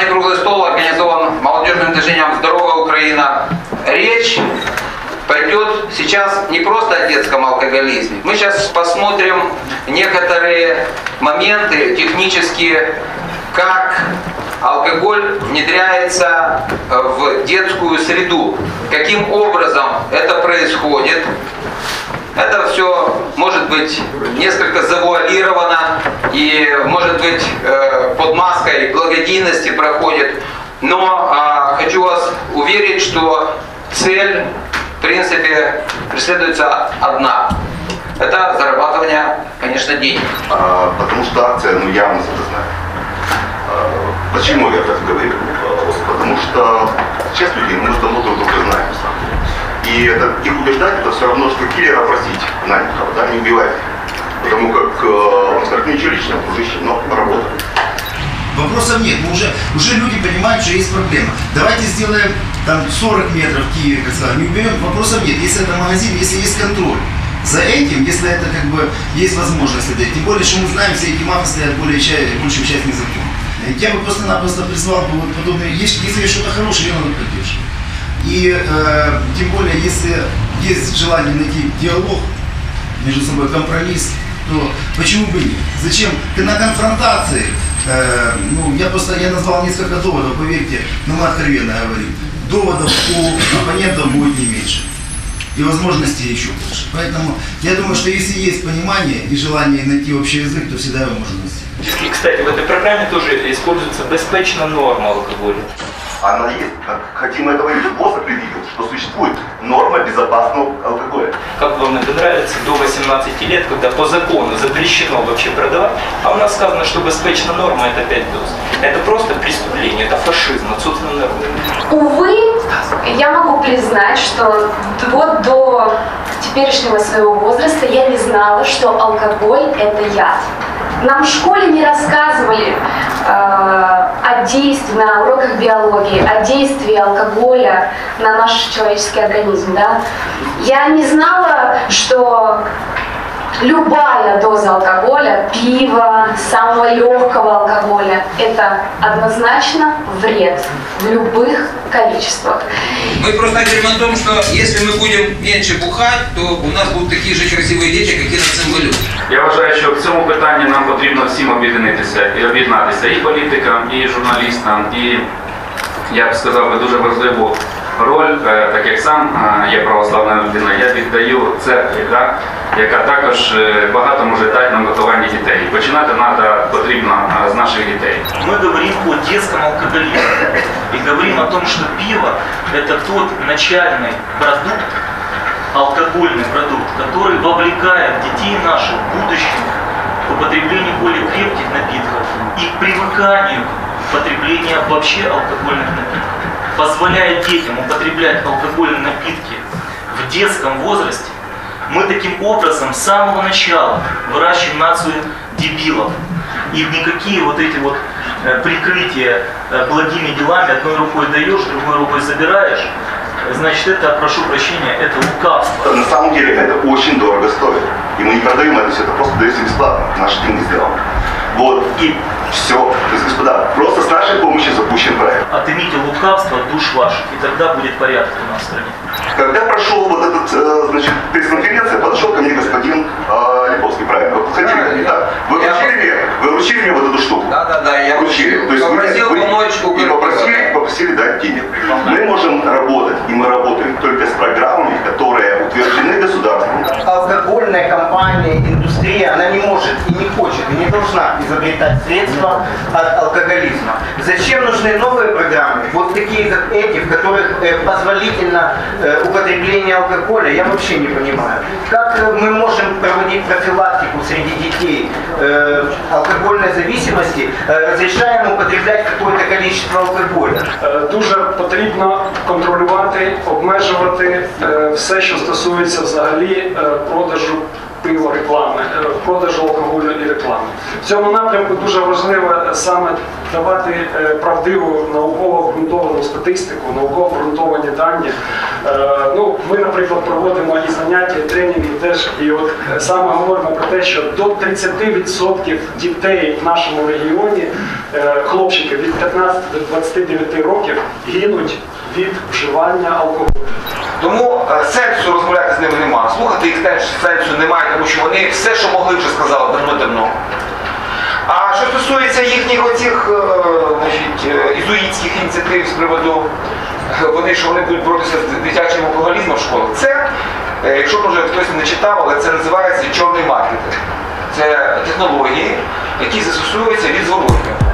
Данный круглый стол организован молодежным движением «Здоровая Украина». Речь пойдет сейчас не просто о детском алкоголизме. Мы сейчас посмотрим некоторые моменты технические, как алкоголь внедряется в детскую среду, каким образом это происходит. Это все может быть несколько завуалировано и может быть э, под маской благодійности проходит. Но а, хочу вас уверить, что цель в принципе преследуется одна. Это зарабатывание, конечно, денег. А, потому что акция, ну, явно это знает. А, почему я так говорю? А, потому что сейчас люди, мы уже давно друг друга знаем, на самом деле. И это, их убеждать, это все равно, что киллера просить, наникова, да, не убивать. Потому как, э, он скажет, ничего личного, дружище, но работа. Вопросов нет. Мы уже, уже люди понимают, что есть проблема. Давайте сделаем там 40 метров в Киеве, как сказал, не уберем, вопросов нет. Если это магазин, если есть контроль. За этим, если это как бы есть возможность это, тем более, что мы знаем, все эти мафы стоят более ча- большую часть незаконно. Я бы просто-напросто призвал бы вот подобные, если если есть что-то хорошее, ее надо поддерживать. И э, тем более, если есть желание найти диалог, между собой компромисс, то почему бы нет? Зачем? На конфронтации, э, ну, я просто, я назвал несколько доводов, поверьте, но мы откровенно говорим, доводов у оппонентов будет не меньше. И возможностей еще больше. Поэтому я думаю, что если есть понимание и желание найти общий язык, то всегда его можно найти. И, кстати, в этой программе тоже используется беспечная норма алкоголя. Она есть, хотим этого или ВОЗ определил, что существует норма безопасного алкоголя. Как вам это нравится, до 18 лет, когда по закону запрещено вообще продавать, а у нас сказано, что беспечная норма это 5 доз. Это просто преступление, это фашизм, отсутствие нормы. Увы, я могу признать, что вот до теперешнего своего возраста я не знала, что алкоголь – это яд. Нам в школе не рассказывали э, о действии на уроках биологии, о действии алкоголя на наш человеческий организм. Да? Я не знала, что любая доза алкоголя, пива, самого легкого алкоголя – это однозначно вред в любых количествах. Мы просто говорим о том, что если мы будем меньше бухать, то у нас будут такие же красивые дети, как и на цимбалю. Я вважаю, що в цьому питанні нам потрібно всім об'єднатися і об'єднатися і політикам, і журналістам, і я б сказав би дуже важливу роль, е, так як сам е, є православна людина, я віддаю церкві, да, яка також е, багато може дати на готуванні дітей. І Починати треба потрібно е, з наших дітей. Мы говорим о детском алкоголизме и говорим о том, что пиво – это тот начальный продукт, алкогольный продукт, который вовлекает детей наших в будущем к употреблению более крепких напитков и к привыканию к потреблению вообще алкогольных напитков. Позволяя детям употреблять алкогольные напитки в детском возрасте, мы таким образом с самого начала выращиваем нацию дебилов. И никакие вот эти вот э, прикрытия э, благими делами одной рукой даешь, другой рукой забираешь, значит это, прошу прощения, это лукавство. На самом деле это очень дорого стоит. И мы не продаем это все, это просто дается бесплатно. Наши деньги сделаны. Вот, и все. То есть, господа, просто с нашей помощью запущен проект. Отымите лукавство от душ ваших, и тогда будет порядок у нас в стране. Когда прошел вот этот, э, значит, пресс-конференция, подошел ко мне господин э, Липовский, правильно? Вы подходили ко мне, да? Вы Я- вручили мне, вы вручили мне вот эту штуку? Да, да, да, я Вручили. То есть вы- попросил вы, помочь и Укрпиво. попросили, попросили дать денег. Мы можем работать, и мы работаем только с программами, компания, индустрия, она не может и не хочет, и не должна изобретать средства от алкоголизма. Зачем нужны новые программы, вот такие как эти, в которых э, позволительно э, употребление алкоголя, я вообще не понимаю. Как э, мы можем проводить профилактику среди детей э, алкогольной зависимости, э, разрешаем употреблять какое-то количество алкоголя? Е, Дуже потрібно контролювати, обмежувати е, все, що стосується взагалі е, продажу пиво реклами, е, продажу алкоголю і реклами. В цьому напрямку дуже важливо саме давати е, правдиву науково обґрунтовану статистику, науково обґрунтовані дані. Е, Ну, ми, наприклад, проводимо і заняття, і тренінги теж. І от е, саме говоримо про те, що до 30% дітей в нашому регіоні, е, хлопчиків від 15 до 29 років, гинуть від вживання алкоголю. Тому е, сенсу розмовляти з ними немає. Слухати їх теж сенсу немає, тому що вони все, що могли, вже сказали давно-давно. А що стосується їхніх оцих е, е, ізуїтських ініціатив з приводу, вони що вони будуть боротися з дитячим алкоголізмом в школах, це, якщо може хтось не читав, але це називається чорний маркетинг. Це технології, які застосовуються від зворотнього.